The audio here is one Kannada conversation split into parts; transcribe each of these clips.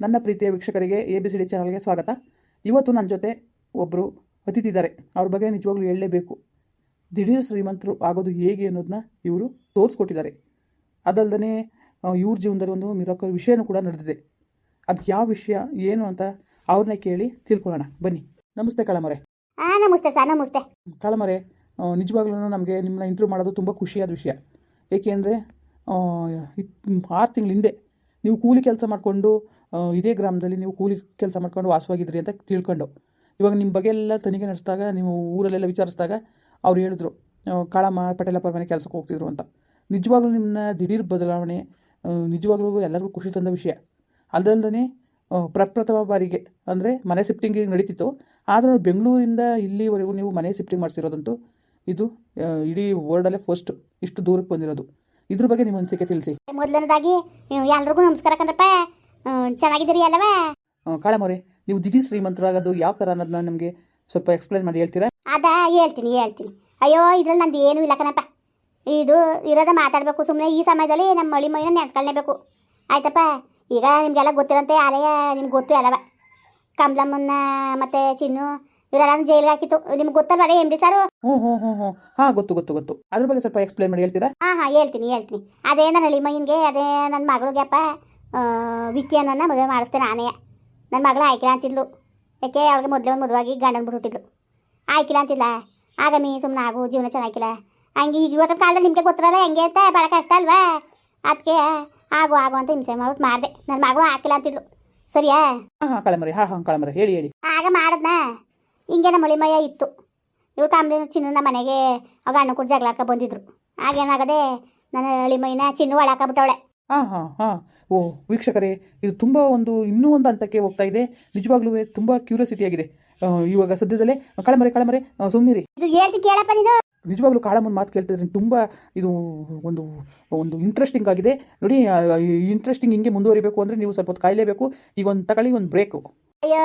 ನನ್ನ ಪ್ರೀತಿಯ ವೀಕ್ಷಕರಿಗೆ ಎ ಬಿ ಸಿ ಡಿ ಚಾನಲ್ಗೆ ಸ್ವಾಗತ. ಇವತ್ತು ನನ್ನ ಜೊತೆ ಒಬ್ಬರು ಅತಿಥಿ ಇದ್ದಾರೆ ಅವ್ರ ಬಗ್ಗೆ ನಿಜವಾಗ್ಲೂ ಹೇಳಲೇಬೇಕು. ದಿಢೀರ್ ಶ್ರೀಮಂತರು ಆಗೋದು ಹೇಗೆ ಅನ್ನೋದನ್ನ ಇವರು ತೋರಿಸ್ಕೊಟ್ಟಿದ್ದಾರೆ. ಅದಲ್ಲದೆ ಇವ್ರ ಜೀವನದಲ್ಲಿ ಒಂದು ಮಿರಕ ವಿಷಯನೂ ಕೂಡ ನಡೆದಿದೆ. ಅದು ಯಾವ ವಿಷಯ ಏನು ಅಂತ ಅವ್ರನ್ನ ಕೇಳಿ ತಿಳ್ಕೊಳ್ಳೋಣ. ಬನ್ನಿ. ನಮಸ್ತೆ ಕಳಮರೆ. ನಮಸ್ತೆ ಸರ್ ನಮಸ್ತೆ. ಕಳಮರೆ ನಿಜವಾಗ್ಲೂ ನಮಗೆ ನಿಮ್ಮನ್ನ ಇಂಟರ್ವ್ಯೂ ಮಾಡೋದು ತುಂಬ ಖುಷಿಯಾದ ವಿಷಯ. ಏಕೆಂದರೆ ಆರು ತಿಂಗಳ ಹಿಂದೆ ನೀವು ಕೂಲಿ ಕೆಲಸ ಮಾಡಿಕೊಂಡು ಇದೇ ಗ್ರಾಮದಲ್ಲಿ ನೀವು ಕೂಲಿ ಕೆಲಸ ಮಾಡ್ಕೊಂಡು ವಾಸವಾಗಿದ್ರಿ ಅಂತ ತಿಳ್ಕೊಂಡು. ಇವಾಗ ನಿಮ್ಮ ಬಗ್ಗೆ ಎಲ್ಲ ತನಿಖೆ ನಡೆಸಿದಾಗ ನೀವು ಊರಲ್ಲೆಲ್ಲ ವಿಚಾರಿಸಿದಾಗ ಅವ್ರು ಹೇಳಿದ್ರು ಕಾಳಮ್ಮ ಪಟೇಲಪ್ಪರ ಮನೆ ಕೆಲಸಕ್ಕೆ ಹೋಗ್ತಿದ್ರು ಅಂತ. ನಿಜವಾಗ್ಲೂ ನಿಮ್ಮನ್ನ ದಿಢೀರ್ ಬದಲಾವಣೆ ನಿಜವಾಗ್ಲೂ ಎಲ್ಲರಿಗೂ ಖುಷಿ ತಂದ ವಿಷಯ. ಅಲ್ಲದಲ್ಲದೇ ಪ್ರಪ್ರಥಮ ಬಾರಿಗೆ ಅಂದರೆ ಮನೆ ಶಿಫ್ಟಿಂಗ್ ನಡೀತಿತ್ತು. ಆದರೂ ಬೆಂಗಳೂರಿಂದ ಇಲ್ಲಿವರೆಗೂ ನೀವು ಮನೆ ಶಿಫ್ಟಿಂಗ್ ಮಾಡಿಸಿರೋದಂತೂ ಇದು ಇಡೀ ವರ್ಲ್ಡಲ್ಲೇ ಫಸ್ಟ್ ಇಷ್ಟು ದೂರಕ್ಕೆ ಬಂದಿರೋದು. ಇದ್ರ ಬಗ್ಗೆ ನಿಮ್ಮ ಅನಿಸಿಕೆ ತಿಳಿಸಿ. ಮೊದಲನೇದಾಗಿ ಎಲ್ರಿಗೂ ನಮಸ್ಕಾರ ಕಣ್ರಪ್ಪ ಹ್ಮ್, ಚೆನ್ನಾಗಿದ್ದೀರಿ ಅಲ್ಲವಾ? ಕಾಳಮೊರೆ ನೀವು ದಿಢೀರ್ ಶ್ರೀಮಂತರಾಗೋದು ಯಾವ ಥರ ಅನ್ನೋದನ್ನ ನಮಗೆ ಸ್ವಲ್ಪ ಎಕ್ಸ್ಪ್ಲೈನ್ ಮಾಡಿ ಹೇಳ್ತೀರಾ? ಅದ ಹೇಳ್ತೀನಿ ಹೇಳ್ತೀನಿ. ಅಯ್ಯೋ ಇದ್ರಲ್ಲಿ ನಂದು ಏನೂ ಇಲ್ಲ ಕಣಪ್ಪ. ಇದು ಇರೋದ ಮಾತಾಡಬೇಕು ಸುಮ್ಮನೆ ಈ ಸಮಯದಲ್ಲಿ ನಮ್ಮ ಮಳಿ ಮೈನ ನೆನೆಸ್ಕೊಳ್ಳೇಬೇಕು ಆಯ್ತಪ್ಪ? ಈಗ ನಿಮಗೆಲ್ಲ ಗೊತ್ತಿರಂತೆ ಆಲಯ ನಿಮ್ಗೆ ಗೊತ್ತು ಅಲ್ಲವ. ಕಮಲಮ್ಮನ್ನ ಮತ್ತೆ ಚಿನ್ನು ಇವರೆಲ್ಲ ಜೈಲಿಗೆ ಹಾಕಿತ್ತು. ನಿಮ್ಗೆ ಗೊತ್ತಲ್ಲ ಅದೇ ಎಂ ಡಿ ಸಾರು? ಹ್ಞೂ ಹ್ಞೂ ಹ್ಞೂ ಹ್ಞೂ ಹಾಂ ಗೊತ್ತು ಗೊತ್ತು ಗೊತ್ತು. ಅದ್ರ ಬಗ್ಗೆ ಸ್ವಲ್ಪ ಎಕ್ಸ್ಪ್ಲೈನ್ ಮಾಡಿ ಹೇಳ್ತೀರಾ? ಹಾಂ ಹಾಂ ಹೇಳ್ತೀನಿ ಹೇಳ್ತೀನಿ. ಅದೇ ನನ್ನ ಹಳಿ ಮಗನಿಗೆ ಅದೇ ನನ್ನ ಮಗಳಿಗೆಪ್ಪ. ವಿಕ್ಕಿ ಅನ್ನೋನ್ನ ಮದುವೆ ಮಾಡಿಸ್ತೆ ನಾನೇ. ನನ್ನ ಮಗಳ ಆಯ್ಕಿಲ್ಲ ಅಂತಿದ್ಲು. ಯಾಕೆ ಅವಳಿಗೆ ಮೊದಲೇ ಒಂದು ಮದುವಾಗಿ ಗಂಡನ ಬಿಟ್ಬಿಟ್ಟಿದ್ಲು ಆಯ್ಕಿಲ್ಲ ಅಂತಿಲ್ಲ ಆಗಮಿ ಸುಮ್ಮನೆ ಆಗು ಜೀವನ ಚೆನ್ನಾಗಿಲ್ಲ. ಹಂಗೆ ಈಗ ಇವತ್ತಿನ ಕಾಲದಲ್ಲಿ ನಿಮಗೆ ಗೊತ್ತಿರಲ್ಲ ಹೆಂಗೆ ಅಂತ ಭಾಳ ಕಷ್ಟ ಅಲ್ವಾ? ಅದಕ್ಕೆ ಆಗು ಆಗು ಅಂತ ಹಿಂಸೆ ಮಾಡ್ಬಿಟ್ಟು ಮಾಡಿದೆ. ನನ್ನ ಮಗಳು ಹಾಕಿಲ್ಲ ಅಂತಿದ್ಲು. ಸರಿಯಾ? ಹಾಂ ಕಳಮರೆ ಹಾಂ ಹಾಂ ಕಳಮರೆ ಹೇಳಿ ಹೇಳಿ. ಆಗ ಮಾಡದ್ನ. ಹಿಂಗೆ ನಮ್ಮ ಮಳಿಮಯ ಇತ್ತು. ಇವ್ರು ಕಾಂಬ್ಳಿನ ಚಿನ್ನು ನಮ್ಮ ಮನೆಗೆ ಅವಾಗ ಅಣ್ಣ ಕೂಡ ಜಗಳಾಕ ಬಂದಿದ್ರು. ಆಗೇನಾಗದೆ ನನ್ನ ಅಳಿಮೈನ ಚಿನ್ನು ಒಳಾಕಬಿಟ್ಟವಳೆ ಹಾಂ ಹಾಂ ಹಾಂ. ಓ ವೀಕ್ಷಕರೇ ಇದು ತುಂಬ ಒಂದು ಇನ್ನೂ ಒಂದು ಹಂತಕ್ಕೆ ಹೋಗ್ತಾ ಇದೆ. ನಿಜವಾಗ್ಲೂ ತುಂಬ ಕ್ಯೂರಿಯಾಸಿಟಿ ಆಗಿದೆ. ಆ, ಇವಾಗ ಸದ್ಯದಲ್ಲೇ ಕಳಮರೆ ಕಳಮರೆ ಸುಮ್ಮನಿರಿ ನೀನು. ನಿಜವಾಗ್ಲೂ ಕಾಳಮ್ಮನ ಮಾತು ಕೇಳ್ತಿದ್ರೆ ತುಂಬ ಇದು ಒಂದು ಒಂದು ಇಂಟ್ರೆಸ್ಟಿಂಗ್ ಆಗಿದೆ. ನೋಡಿ ಇಂಟ್ರೆಸ್ಟಿಂಗ್ ಹಿಂಗೆ ಮುಂದುವರಿಬೇಕು ಅಂದರೆ ನೀವು ಸ್ವಲ್ಪ ಹೊತ್ತು ಕಾಯಲೇಬೇಕು. ಈಗ ಒಂದು ತಗೊಳ್ಳಿ ಒಂದು ಬ್ರೇಕು ಅಯ್ಯೋ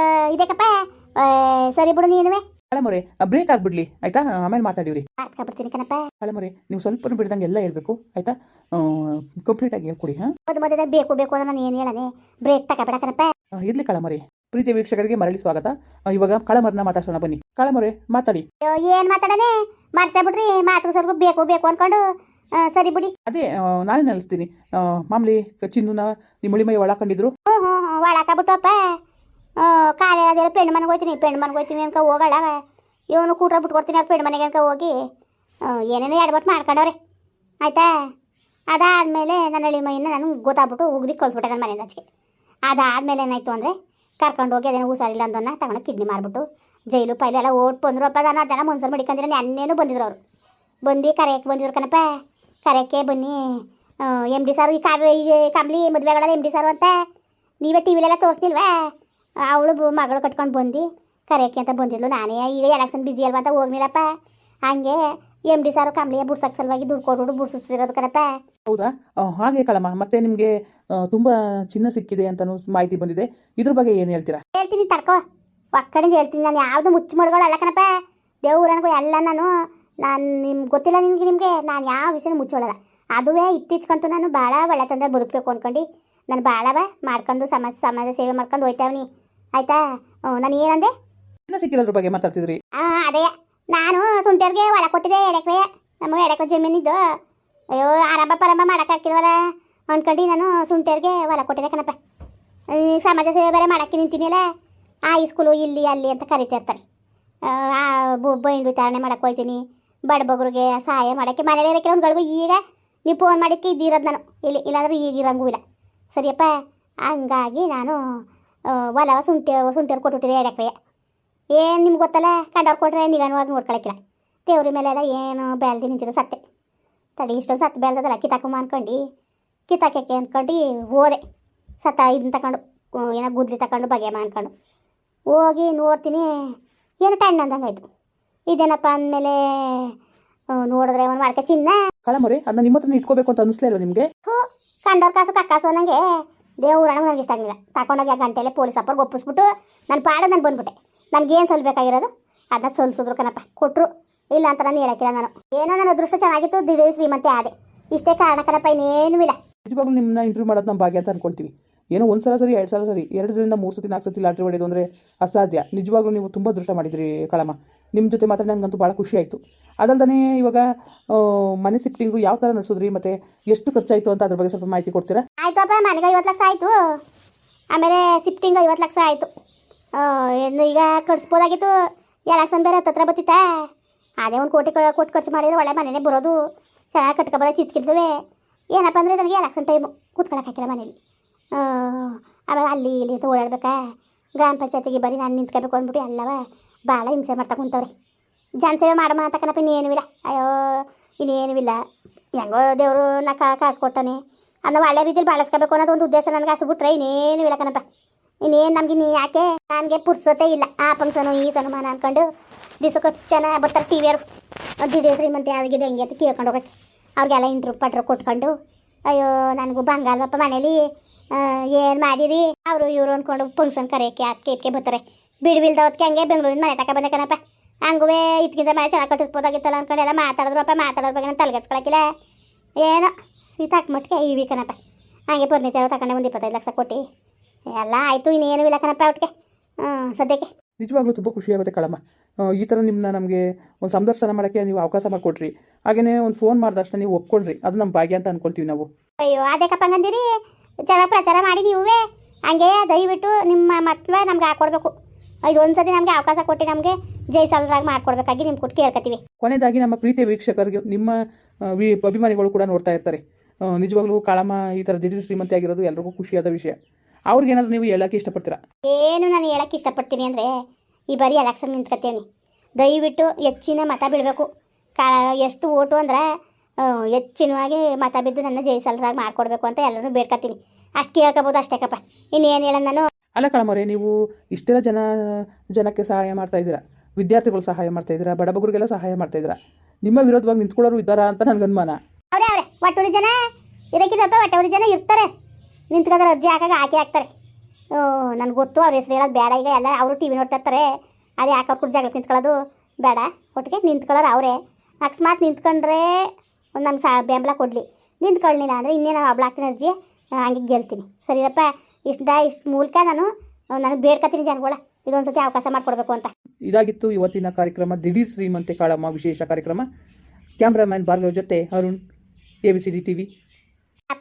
ಸರಿ ಬಿಡು ನೀನುವೆ. ಕಳಮರೆ ಬ್ರೇಕ್ ಆಗ್ಬಿಡ್ಲಿ ಆಯ್ತಾ? ಆಮೇಲೆ ಮಾತಾಡಿವ್ರಿ. ಕಣಪ್ಪ. ಕಳಮರೆ ನೀವು ಸ್ವಲ್ಪ ಬಿಡ್ದಂಗೆ ಎಲ್ಲ ಹೇಳ್ಬೇಕು ಆಯ್ತಾ? ಕಂಪ್ಲೀಟ್ ಆಗಿ ಹೇಳ್ಕೊಡಿ ಹಾ? ಮೊದಲ ಬೇಕು ಬೇಕು ಅಂದ್ರೆ ನಾನು ಏನು ಹೇಳನೆ ಬ್ರೇಕ್ ತಗೋಬೇಡ ಕಣಪ್ಪ. ಇರ್ಲಿ ಕಳಮರಿ ಪ್ರೀತಿ ವೀಕ್ಷಕರಿಗೆ ಮರಳಿ ಸ್ವಾಗತ. ಇವಾಗ ಕಳಮರನ್ನ ಮಾತಾಡ್ಸೋಣ ಬನ್ನಿ. ಕಳಮರೆ ಮಾತಾಡಿ. ಏನ್ ಮಾತಾಡನೆ ಮರ್ಸೇ ಬಿಡ್ರಿ ಮಾತು ಸ್ವಲ್ಪ ಬೇಕು ಬೇಕು ಅನ್ಕೊಂಡು ಸರಿ ಬಿಡಿ. ಅದೇ ನಾನೇ ನೆಲೆಸ್ತೀನಿ ಮಾಮೂಲಿ ಚಿನ್ನುನ ನಿಮ್ಮ ಮೈ ಒಳಕೊಂಡಿದ್ರು. ಹ್ಞೂ ಹ್ಞೂ ಹ್ಞೂ ಒಳಾಕಬಿಟ್ಟಪ್ಪ ಕಾಲೇ ಅದೆಲ್ಲ ಪೆಣ್ಣು ಮನೆಗೆ ಹೋಗ್ತೀನಿ ಪೆಣ್ಣು ಮನೆಗೆ ಹೋಗ್ತೀನಿ ಅನ್ಕ ಹೋಗಲ್ಲ. ಇವನು ಕೂಟ್ರ ಬಿಟ್ಕೊಡ್ತೀನಿ ಅದು ಪೆಣ್ಣು ಮನೆಗೆ ಅನ್ಕ ಹೋಗಿ. ಏನೇನೋ ಎಡಬಟ್ಟು ಮಾಡ್ಕೊಂಡವ್ರೆ. ಆಯ್ತಾ? ಅದಾದಮೇಲೆ ನನ್ನ ಹಳ್ಳಿ ಮೈನ ನಾನು ಗೊತ್ತಾಗ್ಬಿಟ್ಟು ಉಗ್ದಿ ಕಳಿಸ್ಬಿಟ್ಟೆ ನನ್ನ ಮನೆಯಿಂದ ಆಚೆಗೆ ಅದಾದಮೇಲೆ ಏನಾಯಿತು ಅಂದರೆ ಕರ್ಕೊಂಡು ಹೋಗಿ ಅದೇನೋ ಹುಷಾರಿಲ್ಲ ಅಂದನ್ನ ತಗೊಂಡು ಕಿಡ್ನಿ ಮಾರ್ಬಿಟ್ಟು ಜೈಲು ಪೈಲು ಎಲ್ಲ ಓಟ್ ಬಂದ್ರಪ್ಪ ನಾನು ಅದೆಲ್ಲ ಮುನ್ಸರ್ ಮಡಿಕಂದಿರ ಅನ್ನೇನು ಬಂದಿದ್ರು ಅವರು. ಬಂದು ಕರೆಯಕ್ಕೆ ಬಂದಿದ್ರು ಕಣಪ್ಪ. ಕರೆಯಕ್ಕೆ ಬನ್ನಿ. ಎಂ ಡಿ ಸಾರು ಈ ಕಾವ್ಯ, ಈ ಕಂಬ್ಲಿ ಮದುವೆಗಳೆಲ್ಲ ಎಂ ಡಿ ಸಾರು ಅಂತ. ನೀವೇ ಟಿ ವಿಲೆಲ್ಲ ತೋರಿಸ್ತಿಲ್ವಾ? ಅವಳು ಮಗಳು ಕಟ್ಕೊಂಡು ಬಂದು ಕರೆಯೋಕೆ ಅಂತ ಬಂದಿದ್ಲು ನಾನೇ. ಈಗ ಎಲೆಕ್ಷನ್ ಬಿಜಿ ಅಲ್ವಾ ಅಂತ ಹೋಗ್ನಿಲ್ಲಪ್ಪ. ಹಂಗೆ ಎಂ ಡಿ ಸಾರು ಕಂಬ್ಳಿಯ ಬುಡ್ಸಕ್ಕೆ ಸಲುವಾಗಿ ದುಡ್ಡು ಕೊಟ್ಬಿಟ್ಟು ಬುಡ್ಸಿರೋದು ಕಣಪ್ಪ. ಹೌದಾ? ಹಾಗೆ ಕಳಮ್ಮ ಮತ್ತೆ ನಿಮಗೆ ತುಂಬಾ ಚಿನ್ನ ಸಿಕ್ಕಿದೆ ಅಂತ ಮಾಹಿತಿ ಬಂದಿದೆ. ಇದ್ರ ಬಗ್ಗೆ ಏನು ಹೇಳ್ತೀರಾ? ಹೇಳ್ತೀನಿ ತಡ್ಕೋ. ಒಕ್ಕಡಿಂದ ಹೇಳ್ತೀನಿ ನಾನು ಯಾವುದು ಮುಚ್ಚಿ ಮಡ್ಗಳಲ್ಲ ಕಣಪ್ಪ. ದೇವ್ರನ್ಗೂ ಎಲ್ಲ ನಾನು ನಾನು ನಿಮ್ಗೆ ಗೊತ್ತಿಲ್ಲ ನಿಮಗೆ ನಿಮಗೆ. ನಾನು ಯಾವ ವಿಷಯ ಮುಚ್ಚೋಳಲ್ಲ ಅದುವೇ ಇತ್ತೀಚೆಗಂತೂ ನಾನು ಭಾಳ ಒಳ್ಳೆ ತಂದೆ ಬದುಕಬೇಕು ಅನ್ಕೊಂಡು. ನಾನು ಭಾಳವ ಮಾಡ್ಕೊಂಡು ಸಮಾಜ ಸಮಾಜ ಸೇವೆ ಮಾಡ್ಕೊಂಡು ಹೋಯ್ತಾವ್ನಿ. ಆಯ್ತಾ? ನಾನು ಏನಂದೆ? ಚಿನ್ನ ಸಿಕ್ಕಿರೋದ್ರ ಬಗ್ಗೆ ಮಾತಾಡ್ತಿದ್ರಿ? ಆ, ಅದೇ. ನಾನು ಸುಂಟರ್ಗೆ ಹೊಲ ಕೊಟ್ಟಿದ್ದೆ ಎಡಕ್ರೆ ನಮ್ಮ ಎಡಕ್ರೆ ಜಮೀನಿದ್ದು. ಅಯ್ಯೋ ಆರಂಭ ಪ್ರಾರಂಭ ಮಾಡೋಕ್ಕಾಗ್ತಿಲ್ವಲ್ಲ ಅಂದ್ಕೊಂಡು ನಾನು ಸುಂಟರ್ಗೆ ಹೊಲ ಕೊಟ್ಟಿದ್ದೆ ಕಣಪ್ಪ. ಈ ಸಮಾಜ ಸೇವೆ ಬೇರೆ ಮಾಡೋಕ್ಕೆ ನಿಂತೀನಿಲ್ಲ ಆ ಈ ಸ್ಕೂಲು ಇಲ್ಲಿ ಅಲ್ಲಿ ಅಂತ ಕರಿತಾ ಇರ್ತಾರೆ. ಆ, ಆ ಬು- ಬೈಂಡ್ ವಿತರಣೆ ಮಾಡಕ್ಕೆ ಹೋಗ್ತೀನಿ. ಬಡಬಗ್ರಿಗೆ ಸಹಾಯ ಮಾಡೋಕ್ಕೆ ಮನೇಲಿ ಇರೋ ಕೆಲವೊಂದುಗಳಿಗೂ ಈಗ ನೀವು ಫೋನ್ ಮಾಡಿದ್ದಕ್ಕೆ ಇದ್ದಿರೋದು ನಾನು. ಇಲ್ಲಿ ಇಲ್ಲಾಂದ್ರೆ ಈಗ ಇರಂಗೂ ಇಲ್ಲ. ಸರಿಯಪ್ಪ? ಹಂಗಾಗಿ ನಾನು ಹೊಲ ಸುಂಟಿ ಸುಂಟಿಯವ್ರು ಕೊಟ್ಬಿಟ್ಟಿದೆ ಎಡಕ್ರೆ ಏನು ನಿಮ್ಗೆ ಗೊತ್ತಲ್ಲ? ಕಂಡವ್ರು ಕೊಟ್ರೆ ನಿಧಾನವಾಗಿ ನೋಡ್ಕೊಳಕ್ಕಿಲ್ಲ. ದೇವ್ರ ಮೇಲೆಲ್ಲ ಏನು ಬೆಳ್ದು ನಿಂತಿದ್ದು ಸತ್ತೆ ತಡಿ ಇಷ್ಟೊಂದು ಸತ್ತು ಬೆಳ್ದದಲ್ಲ ಕಿತಾಕಮ್ಮ ಅನ್ಕೊಂಡು ಕಿತ್ತಾಕಕ್ಕೆ ಅಂದ್ಕೊಂಡು ಹೋದೆ. ಸತ್ತ ಇದನ್ನ ತಗೊಂಡು ಏನೋ ಗುದ್ದಲಿ ತಗೊಂಡು ಬಗೆಯಮ್ಮ ಅನ್ಕೊಂಡು. ಹೋಗಿ ನೋಡ್ತೀನಿ ಏನು ಟೈಮ್ ಅಂದಂಗೆ ಆಯಿತು ಇದೇನಪ್ಪ ಅಂದಮೇಲೆ ನೋಡಿದ್ರೆ ಒಂದು ಮಾಡ್ಕೆ ಚಿನ್ನ. ಕಳಮರಿ ಅದನ್ನ ನಿಮ್ಮ ಹತ್ರ ಇಟ್ಕೋಬೇಕು ಅಂತ ಅನಿಸ್ಲೇ ಇಲ್ವಾ ನಿಮಗೆ? ಹ್ಞೂ ಕಂಡವ್ರ ಕಾಸು ಕಕ್ಕಾಸು ಅನ್ನಂಗೆ ದೇವ್ರಣ ನನಗೆ ಇಷ್ಟ ಆಗಲಿಲ್ಲ. ತಗೊಂಡೋಗಿ ಆ ಗಂಟೆಲೆ ಪೊಲೀಸ್ ಅಪ್ಪರ್ಗೆ ಒಪ್ಪಿಸ್ಬಿಟ್ಟು ನಾನು ಪಾಡ ನಾನು ಬಂದ್ಬಿಟ್ಟೆ. ನನಗೇನು ಸಲ್ಬೇಕಾಗಿರೋದು? ಅದನ್ನ ಸಲ್ಸಿದ್ರು ಕಣಪ್ಪ. ಕೊಟ್ಟರು ಇಲ್ಲ ಅಂತ ನಾನು ಹೇಳಕ್ಕಿಲ್ಲ ನಾನು. ಏನೋ ನನ್ನ ಅದೃಷ್ಟ ಚೆನ್ನಾಗಿತ್ತು ದಿಢೀರ್ ಶ್ರೀಮಂತೆ ಆದೆ. ಇಷ್ಟೇ ಕಾರಣ ಕಣಪ್ಪ, ಇನ್ನೇನೂ ಇಲ್ಲ. ನಿಮ್ಮನ್ನ ಇಂಟರ್ವ್ಯೂ ಮಾಡೋದು ನಮ್ಮ ಭಾಗ್ಯ ಅಂತ ಅನ್ಕೊಳ್ತೀವಿ. ಏನೋ ಒಂದು ಸಲ ಸರಿ, ಎರಡು ಸಲ ಸರಿ, ಎರಡರಿಂದ ಮೂರು ಸತಿ, ನಾಲ್ಕು ಸತಿ ಲಾಟ್ರಿ ಹೊಡೆಯೋದು ಅಂದರೆ ಅಸಾಧ್ಯ. ನಿಜವಾಗ್ಲೂ ನೀವು ತುಂಬ ದೃಷ್ಟ ಮಾಡಿದ್ರಿ ಕಳಮ್ಮ. ನಿಮ್ಮ ಜೊತೆ ಮಾತ್ರ ನನಗಂತೂ ಭಾಳ ಖುಷಿ ಆಯಿತು. ಅದಲ್ದೇ ಇವಾಗ ಮನೆ ಶಿಫ್ಟಿಂಗು ಯಾವ ಥರ ನಡೆಸಿದ್ರಿ ಮತ್ತು ಎಷ್ಟು ಖರ್ಚಾಯಿತು ಅಂತ ಅದ್ರ ಬಗ್ಗೆ ಸ್ವಲ್ಪ ಮಾಹಿತಿ ಕೊಡ್ತೀರಾ? ಆಯ್ತಪ್ಪ, ಮನೆಗೆ ಐವತ್ತು ಲಕ್ಷ ಆಯಿತು. ಆಮೇಲೆ ಶಿಫ್ಟಿಂಗ್ ಐವತ್ತು ಲಕ್ಷ ಆಯಿತು. ಏನು ಈಗ ಕಟ್ಸ್ಬೋದಾಗಿತ್ತು ಎಲೆಕ್ಷನ್ ಬೇರೆ ಹತ್ತತ್ರ ಬತ್ತಿತ್ತ? ಅದೇ ಒಂದು ಕೋಟಿ ಕ- ಕೊಟ್ಟು ಖರ್ಚು ಮಾಡಿದ್ರೆ ಒಳ್ಳೆ ಮನೆಯೇ ಬರೋದು. ಚೆನ್ನಾಗಿ ಕಟ್ಕೊಬೋದ ಚಿತ್ಕಿರ್ತವೆ ಏನಪ್ಪ ಅಂದರೆ ನನಗೆ ಲಕ್ಷ ಟೈಮು ಕೂತ್ಕೊಳಕ್ಕೆ ಹಾಕಿಲ್ಲ ಮನೇಲಿ. ಆಮೇಲೆ ಅಲ್ಲಿ ಇಲ್ಲಿ ಅಂತ ಓಡಾಡ್ಬೇಕಾ ಗ್ರಾಮ ಪಂಚಾಯತಿಗೆ ಬರೀ ನಾನು ನಿಂತ್ಕೋಬೇಕು ಅಂದ್ಬಿಟ್ಟು ಎಲ್ಲವ ಭಾಳ ಹಿಂಸೆ ಮಾಡ್ತಾ ಕುಂತವ್ರೆ. ಜನಸೇವೆ ಮಾಡಮ್ಮ ಅಂತ ಕಣಪ್ಪ ಇನ್ನೇನೂ ಇಲ್ಲ. ಅಯ್ಯೋ, ಇನ್ನೇನೂ ಇಲ್ಲ. ಹೆಂಗೋ ದೇವರು ನಾ ಕಾಸು ಕೊಟ್ಟನೆ ಅದನ್ನ ಒಳ್ಳೆ ರೀತಿಯಲ್ಲಿ ಬಳಸ್ಕೋಬೇಕು ಅನ್ನೋದು ಒಂದು ಉದ್ದೇಶ ನನಗೆ ಅಷ್ಟು ಬಿಟ್ರೆ ಇನ್ನೇನು ಇಲ್ಲ ಕಣಪ್ಪ ಇನ್ನೇನು ನಮ್ಗೆ ನೀ ಯಾಕೆ? ನನಗೆ ಪುರ್ಸೊತೆ ಇಲ್ಲ. ಆ ಫಂಕ್ಷನು ಈ ಸನ್ಮಾನ ಅನ್ಕೊಂಡು ದಿವಸಕ್ಕೆ ಚೆನ್ನಾಗಿ ಬರ್ತಾರೆ ಟಿ ವಿಯವರು ದಿಢೀರ್ ಶ್ರೀಮಂತ ಆಗಿದೆ ಹೆಂಗೆ ಅಂತ ಕೇಳ್ಕೊಂಡು ಹೋಗಕ್ಕೆ. ಅವ್ರಿಗೆಲ್ಲ ಇಂಟ್ರು ಪಟ್ರು ಕೊಟ್ಕೊಂಡು ಅಯ್ಯೋ, ನನಗೂ ಬಂಗಾಲ್ವಪ್ಪ ಮನೇಲಿ ಏನು ಮಾಡಿರಿ? ಅವರು ಇವರು ಅಂದ್ಕೊಂಡು ಫಂಕ್ಷನ್ ಕರೆಯೋಕ್ಕೆ ಅದಕ್ಕೆ ಇದಕ್ಕೆ ಬರ್ತಾರೆ. ಬಿಡುವಿಲ್ದವತ್ಗೆ ಹಂಗೆ ಬೆಂಗಳೂರಿಂದ ಮನೆ ತಕ ಬಂದೆ ಕಣಪ್ಪ ಹಂಗೂ ಇದಕ್ಕಿಂತ ಮನೆ ಚೆನ್ನಾಗಿ ಕಟ್ಟಿಸ್ಬೋದಾಗಿತ್ತಲ್ಲ ಅಂದ್ಕೊಂಡು ಎಲ್ಲ ಮಾತಾಡಿದ್ರಪ್ಪ ಮಾತಾಡೋದ್ರ ಬಗ್ಗೆ ನಾನು ತಲೆಗೆಡ್ಸ್ಕೊಳಕ್ಕಿಲ್ಲ ಏನೋ, ಈ ತಕ್ಕ ಇವಿ ಕಣಪ್ಪ ಹಂಗೆ ಫರ್ನಿಚರ್ ತಗೊಂಡೆ ಒಂದು ಇಪ್ಪತ್ತೈದು ಲಕ್ಷ ಕೊಟ್ಟು. ಎಲ್ಲ ಆಯಿತು, ಇನ್ನೇನು ಇಲ್ಲ ಕಣಪ್ಪ ಒಟ್ಟಿಗೆ ಹ್ಞೂ ಸದ್ಯಕ್ಕೆ. ನಿಜವಾಗ್ಲೂ ತುಂಬ ಖುಷಿಯಾಗುತ್ತೆ ಕಳಮ್ಮ. ಈ ಥರ ನಿಮ್ಮನ್ನ ನಮಗೆ ಒಂದು ಸಂದರ್ಶನ ಮಾಡೋಕ್ಕೆ ನೀವು ಅವಕಾಶ ಮಾಡಿಕೊಟ್ರಿ. ಹಾಗೆಯೇ ಒಂದು ಫೋನ್ ಮಾಡಿದಷ್ಟು ನೀವು ಒಪ್ಕೊಂಡ್ರಿ. ಅದು ನಮ್ಮ ಭಾಗ್ಯ ಅಂತ ಅಂದ್ಕೊಳ್ತೀವಿ ನಾವು. ಅಯ್ಯೋ ಅದಕ್ಕಪ್ಪ ಹಂಗಂದಿರಿ ಚೆನ್ನಾಗಿ ಪ್ರಚಾರ ಮಾಡಿ ನೀವೇ. ಹಂಗೆ ದಯವಿಟ್ಟು ನಿಮ್ಮ ಮಕ್ಕಳ ನಮ್ಗೆ ಹಾಕೊಡ್ಬೇಕು. ಇದು ಒಂದು ಸತಿ ನಮಗೆ ಅವಕಾಶ ಕೊಟ್ಟು ನಮಗೆ ಜೈಸಾಲರಾಗಿ ಮಾಡ್ಕೊಡ್ಬೇಕಾಗಿ ನಿಮ್ಮ ಕೊಟ್ಟು ಕೇಳ್ಕೊತೀವಿ ಕೊನೆಯದಾಗಿ ನಮ್ಮ ಪ್ರೀತಿಯ ವೀಕ್ಷಕರಿಗೆ ನಿಮ್ಮ ಅಭಿಮಾನಿಗಳು ಕೂಡ ನೋಡ್ತಾ ಇರ್ತಾರೆ. ನಿಜವಾಗ್ಲೂ ಕಾಳಮ್ಮ ಈ ಥರ ದಿಢೀರ್ ಶ್ರೀಮಂತಿ ಆಗಿರೋದು ಎಲ್ರಿಗೂ ಖುಷಿಯಾದ ವಿಷಯ. ಅವ್ರಿಗೇನಾದರೂ ನೀವು ಹೇಳಕ್ಕೆ ಇಷ್ಟಪಡ್ತೀರಾ? ಏನು ನಾನು ಹೇಳಕ್ಕೆ ಇಷ್ಟಪಡ್ತೀನಿ ಅಂದರೆ ಈ ಬಾರಿ ಎಲೆಕ್ಷನ್ ನಿಂತ್ಕೊತೀನಿ ದಯವಿಟ್ಟು ಹೆಚ್ಚಿನ ಮತ ಬಿಡಬೇಕು ಕಾ ಎಷ್ಟು ಓಟು ಅಂದ್ರೆ ಹೆಚ್ಚಿನವಾಗಿ ಮತ ಬಿದ್ದು ನನ್ನ ಜೈಸಲ್ರಾಗಿ ಮಾಡ್ಕೊಡ್ಬೇಕು ಅಂತ ಎಲ್ಲರೂ ಬೇಡ್ಕೊತೀನಿ ಅಷ್ಟು ಕೇಳ್ಕೊಬೋದು ಅಷ್ಟೇಕಪ್ಪ ಇನ್ನೇನು ಹೇಳ ನಾನು? ಅಲ್ಲ ಕಳಮರೆ ನೀವು ಇಷ್ಟೆಲ್ಲ ಜನ ಜನಕ್ಕೆ ಸಹಾಯ ಮಾಡ್ತಾ ಇದ್ದೀರಾ? ವಿದ್ಯಾರ್ಥಿಗಳು ಸಹಾಯ ಮಾಡ್ತಾ ಇದ್ದೀರಾ? ಬಡಬಗರಿಗೆಲ್ಲ ಸಹಾಯ ಮಾಡ್ತಾ ಇದ್ದೀರಾ? ನಿಮ್ಮ ವಿರೋಧವಾಗಿ ನಿಂತ್ಕೊಳ್ಳೋರು ಇದ್ದಾರಾ ಅಂತ ನನಗೆ ಅನುಮಾನ ಅವರೇ ಅವರೇ ಒಟ್ಟೂರು ಜನ ಇರಕ್ಕಿದಪ್ಪ ಒಟ್ಟೂರು ಜನ ಇರ್ತಾರೆ. ನಿಂತ್ಕೊಂಡ್ರೆ ಅರ್ಜಿ ಹಾಕಾಗ ಹಾಕಿ ಹಾಕ್ತಾರೆ. ನನಗೆ ಗೊತ್ತು ಅವ್ರ ಹೆಸರು ಹೇಳೋದು ಬೇಡ ಈಗ ಎಲ್ಲ ಅವರು ಟಿ ವಿ ನೋಡ್ತಾ ಇರ್ತಾರೆ. ಅದೇ ಯಾಕೆ ಅವ್ರ ಜಾಗಕ್ಕೆ ನಿಂತ್ಕೊಳ್ಳೋದು? ಬೇಡ. ಒಟ್ಟಿಗೆ ನಿಂತ್ಕೊಳ್ಳೋರು ಅವರೇ. ಅಕಸ್ಮಾತ್ ನಿಂತ್ಕೊಂಡ್ರೆ ಒಂದು ನಂಗೆ ಸಾ ಬೆಂಬಲ ಕೊಡಲಿ. ನಿಂತ್ಕೊಳ್ಳಿಲ್ಲ ಅಂದರೆ ಇನ್ನೇನು ಹಬ್ಬಳ ಹಾಕ್ತೀನಿ ಅರ್ಜಿ ಹಂಗೆ ಗೆಲ್ತೀನಿ. ಸರಿಯಪ್ಪ ಇಷ್ಟ ಇಷ್ಟು ಮೂಲಕ ನಾನು ನಾನು ಬೇಡ್ಕೊತೀನಿ ಜನಗಳ. ಇದೊಂದ್ಸತಿ ಅವಕಾಶ ಮಾಡಿಕೊಡ್ಬೇಕು ಅಂತ. ಇದಾಗಿತ್ತು ಇವತ್ತಿನ ಕಾರ್ಯಕ್ರಮ. ದಿಢೀರ್ ಶ್ರೀಮಂತೆ ಕಾಳಮ್ಮ ವಿಶೇಷ ಕಾರ್ಯಕ್ರಮ. ಕ್ಯಾಮ್ರಾಮ್ಯಾನ್ ಭಾರ್ಗವ್ ಜೊತೆ Arun A B C D T V. ಹಾಂ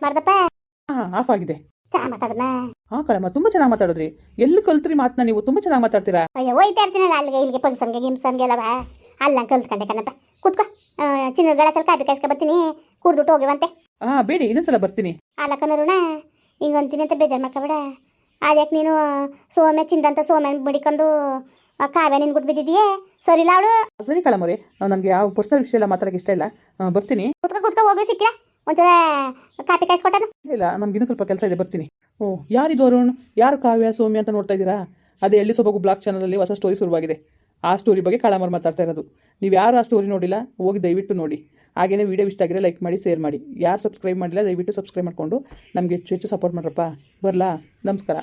ಆಫ್ ಆಗಿದೆ. ಚೆನ್ನಾಗಿ ಮಾತಾಡೋಣ ಹಾಂ ಕಳಮ್ಮ ತುಂಬಾ ಚೆನ್ನಾಗಿ ಮಾತಾಡಿದ್ರಿ. ಎಲ್ಲಿ ಕಲ್ತ್ರಿ ಮಾತನ್ನ ನೀವು? ತುಂಬಾ ಚೆನ್ನಾಗಿ ಮಾತಾಡ್ತೀರಾ? ಅಯ್ಯೋ ಹೋಯ್ತಾ ಇರ್ತೀನಲ್ಲ ಅಲ್ಲಿಗೆ ಇಲ್ಲಿಗೆ ಫಂಕ್ಷನ್ಗೆ ಗಿಮ್ಸನ್ಗೆ ಎಲ್ಲ ಅಲ್ಲ ಕಲ್ತ್ಕೊಂಡೆ ಕಣಪ್ಪ. ಕೂತ್ಕೋ. ಚಿನ್ನದ ಗಳ ಸ್ವಲ್ಪ ಕಾಪಿ ಕಾಯಿಸ್ಕೊ ಬರ್ತೀನಿ. ಕುಡ್ದುಟ್ಟು ಹೋಗಿವಂತೆ. ಹಾ ಬೇಡಿ ಇನ್ನೊಂದ್ಸಲ ಬರ್ತೀನಿ. ಅಲ್ಲಕ್ಕನರುಣ ಹಿಂಗ ಅಂತೀನಿ ಅಂತ ಬೇಜಾರು ಮಾಡ್ಕೊಬೇಡ. ಅದ್ಯಾಕೆ ನೀನು ಸೋಮೆ ಚಿಂದಂತ ಸೋಮೆ ಬಿಡಿಕೊಂಡು ಕಾವ್ಯ ನಿನ್ ಗುಡ್ ಬಿದ್ದಿದೆಯೇ? ಸರಿಲ್ಲ ಅವಳು? ಸರಿ ಕಳಮರಿ ನನಗೆ ಯಾವ ಪರ್ಸನಲ್ ವಿಷಯ ಎಲ್ಲ ಮಾತಾಡೋಕೆ ಇಷ್ಟ ಇಲ್ಲ. ಬರ್ತೀನಿ. ಕುತ್ಕೊ ಕುತ್ಕೊ ಹೋಗಿ ಸಿಕ್ಕಿಲ್ಲ ಒಂಚೂರ ಕಾಪಿ ಕಾಯಿಸ್ಕೊಟ್ಟನು? ಇಲ್ಲ ನಮ್ಗೆ ಇನ್ನೂ ಸ್ವಲ್ಪ ಕೆಲಸ ಇದೆ, ಬರ್ತೀನಿ. ಓ, ಯಾರಿದು ಅರುಣ್? ಯಾರು ಕಾವ್ಯ, ಸೌಮ್ಯ ಅಂತ ನೋಡ್ತಾ ಇದ್ದೀರಾ? ಅದೇ ಎಲ್ಲಿ ಸೊಬಗು ಬ್ಲಾಕ್ ಚಾನಲಲ್ಲಿ ಹೊಸ ಸ್ಟೋರಿ ಶುರುವಾಗಿದೆ. ಆ ಸ್ಟೋರಿ ಬಗ್ಗೆ ಕಾಳಮರ್ ಮಾತಾಡ್ತಾ ಇರೋದು. ನೀವು ಯಾರು ಆ ಸ್ಟೋರಿ ನೋಡಿಲ್ಲ? ಹೋಗಿ ದಯವಿಟ್ಟು ನೋಡಿ. ಹಾಗೆಯೇ ವೀಡಿಯೋ ಇಷ್ಟ ಆಗಿದ್ರೆ ಲೈಕ್ ಮಾಡಿ ಶೇರ್ ಮಾಡಿ. ಯಾರು ಸಬ್ಸ್ಕ್ರೈಬ್ ಮಾಡಿಲ್ಲ, ದಯವಿಟ್ಟು ಸಬ್ಸ್ಕ್ರೈಬ್ ಮಾಡಿಕೊಂಡು ನಮಗೆ ಹೆಚ್ಚು ಹೆಚ್ಚು ಸಪೋರ್ಟ್ ಮಾಡ್ರಪ್ಪ. ಬರಲಾ? ನಮಸ್ಕಾರ.